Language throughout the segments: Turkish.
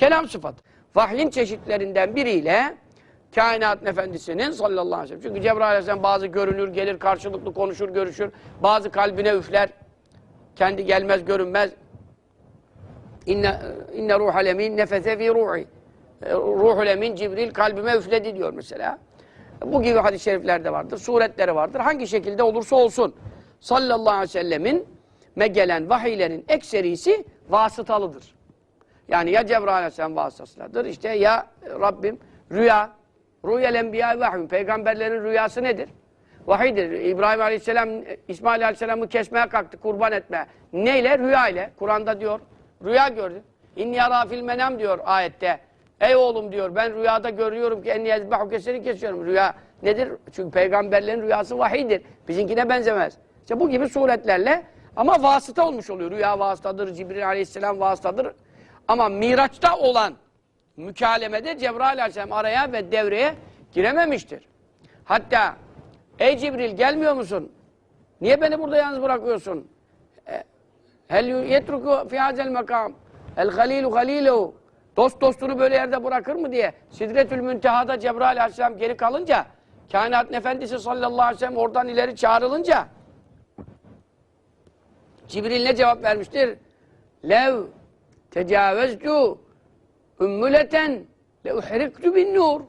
Kelam sıfatı. Vahyin çeşitlerinden biriyle kainat efendisinin sallallahu aleyhi ve sellem. Çünkü Cebrail aleyhisselam bazı görünür, gelir, karşılıklı konuşur, görüşür. Bazı kalbine üfler. Kendi gelmez, görünmez. İnne, inne ruhal emin nefese fi ruhi. E, Ruhul emin Cibril kalbime üfledi diyor mesela. Bu gibi hadis-i şeriflerde vardır, suretleri vardır. Hangi şekilde olursa olsun sallallahu aleyhi ve sellemin me gelen vahiylerin ekserisi vasıtalıdır. Yani ya Cebrail aleyhisselam vasıtasıdır işte ya Rabbim rüya, rüyel enbiya vahyun. Peygamberlerin rüyası nedir? Vahidir. İbrahim aleyhisselam, İsmail aleyhisselamı kesmeye kalktı, kurban etme. Neyle? Rüya ile. Kur'an'da diyor. Rüya gördü. İnni yara fil menam diyor ayette. Ey oğlum diyor ben rüyada görüyorum ki enni yezbahu keseni kesiyorum. Rüya nedir? Çünkü peygamberlerin rüyası vahidir. Bizinkine benzemez. İşte bu gibi suretlerle ama vasıta olmuş oluyor. Rüya vasıtadır, Cibril aleyhisselam vasıtadır. Ama Miraç'ta olan mükalemede Cebrail aleyhisselam araya ve devreye girememiştir. Hatta ey Cibril gelmiyor musun? Niye beni burada yalnız bırakıyorsun? E, Hel yetruku fi hazel makam. El halilu halilu. Dost dostunu böyle yerde bırakır mı diye. Sidretül Münteha'da Cebrail aleyhisselam geri kalınca kainatın efendisi sallallahu aleyhi ve sellem oradan ileri çağrılınca Cibril ne cevap vermiştir? Lev tecaveztu ümmületen le uhriktu bin nur.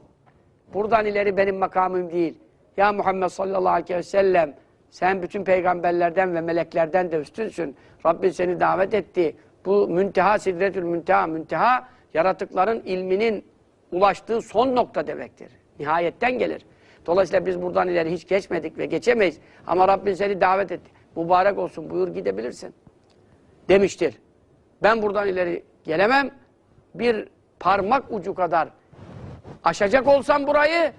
Buradan ileri benim makamım değil. Ya Muhammed sallallahu aleyhi ve sellem sen bütün peygamberlerden ve meleklerden de üstünsün. Rabbin seni davet etti. Bu münteha sidretül münteha. Münteha yaratıkların ilminin ulaştığı son nokta demektir. Nihayetten gelir. Dolayısıyla biz buradan ileri hiç geçmedik ve geçemeyiz. Ama Rabbin seni davet etti. Mübarek olsun buyur gidebilirsin. Demiştir. Ben buradan ileri gelemem. Bir parmak ucu kadar aşacak olsam burayı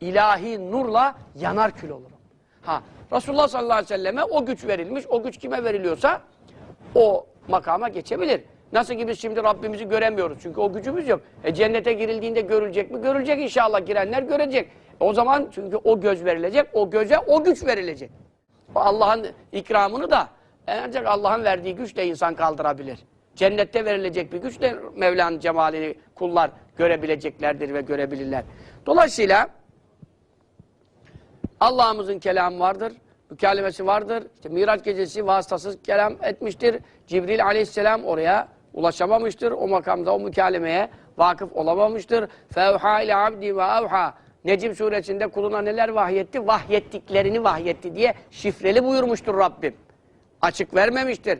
ilahi nurla yanar kül olurum. Ha, Resulullah sallallahu aleyhi ve selleme o güç verilmiş. O güç kime veriliyorsa o makama geçebilir. Nasıl ki biz şimdi Rabbimizi göremiyoruz. Çünkü o gücümüz yok. E cennete girildiğinde görülecek mi? Görülecek inşallah. Girenler görecek. O zaman çünkü o göz verilecek. O göze o güç verilecek. Allah'ın ikramını da ancak Allah'ın verdiği güçle insan kaldırabilir. Cennette verilecek bir güçle Mevla'nın cemalini kullar görebileceklerdir ve görebilirler. Dolayısıyla Allah'ımızın kelamı vardır, mükalemesi vardır. İşte Miraç gecesi vasıtasız kelam etmiştir. Cibril aleyhisselam oraya ulaşamamıştır. O makamda o mükalemeye vakıf olamamıştır. Fevha ile abdi ve evha. Necim suresinde kuluna neler vahyetti? Vahyettiklerini vahyetti diye şifreli buyurmuştur Rabbim. Açık vermemiştir.